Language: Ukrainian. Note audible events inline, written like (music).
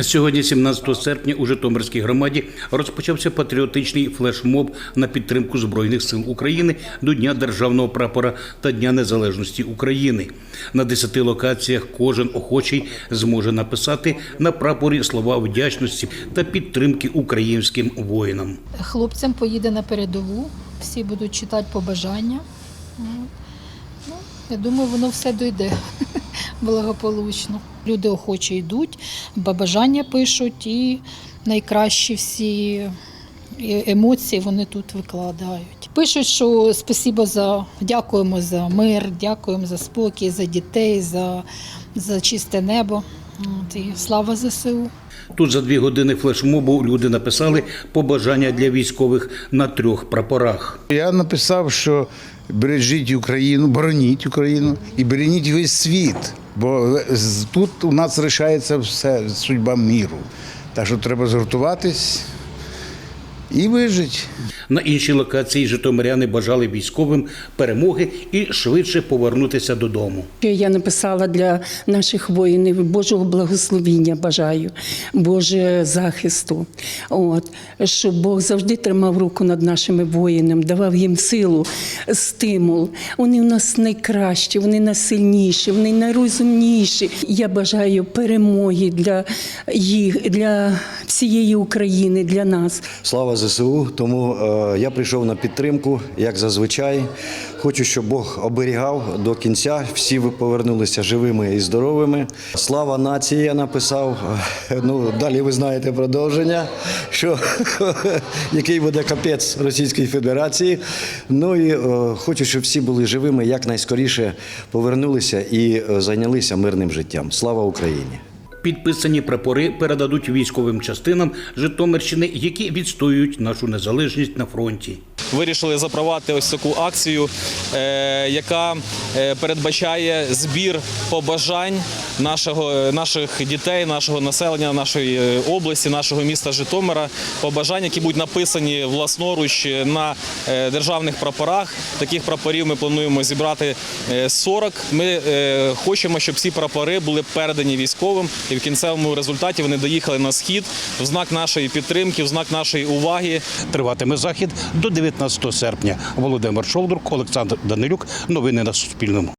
Сьогодні, 17 серпня, у Житомирській громаді розпочався патріотичний флешмоб на підтримку Збройних сил України до Дня державного прапора та Дня Незалежності України. На 10 локаціях кожен охочий зможе написати на прапорі слова вдячності та підтримки українським воїнам. Хлопцям поїде на передову, всі будуть читати побажання. Ну, ну, я думаю, воно все дойде благополучно. Люди охоче йдуть, побажання пишуть і найкращі всі е- емоції вони тут викладають. Пишуть, що спасибо за дякуємо за мир, дякуємо за спокій, за дітей, за, за чисте небо. От, і слава ЗСУ. Тут за дві години флешмобу люди написали побажання для військових на трьох прапорах. Я написав, що бережіть Україну, бороніть Україну і бережіть весь світ, бо тут у нас залишається все судьба міру. Так що треба згуртуватись і вижити. На іншій локації житомиряни бажали військовим перемоги і швидше повернутися додому. Я написала для наших воїнів Божого благословіння бажаю, Боже захисту. От, щоб Бог завжди тримав руку над нашими воїнами, давав їм силу, стимул. Вони в нас найкращі, вони найсильніші, вони найрозумніші. Я бажаю перемоги для їх, для всієї України, для нас. Слава ЗСУ. Тому е, я прийшов на підтримку, як зазвичай. Хочу, щоб Бог оберігав до кінця. Всі ви повернулися живими і здоровими. Слава нації, я написав. Е, Ну, далі ви знаєте продовження, що (laughs) який буде капець Російської Федерації. Ну і е, хочу, щоб всі були живими, якнайскоріше повернулися і зайнялися мирним життям. Слава Україні! Підписані прапори передадуть військовим частинам Житомирщини, які відстоюють нашу незалежність на фронті. Вирішили запровадити ось таку акцію, е, яка е, передбачає збір побажань нашого, е, наших дітей, нашого населення, нашої області, нашого міста Житомира. Побажання, які будуть написані власноруч на державних прапорах. Таких прапорів ми плануємо зібрати е, 40. Ми хочемо, щоб ці прапори були передані військовим, і в кінцевому результаті вони доїхали на схід в знак нашої підтримки, в знак нашої уваги. Триватиме захід до 19 серпня. Володимир Шолдрук, Олександр Данилюк. Новини на Суспільному.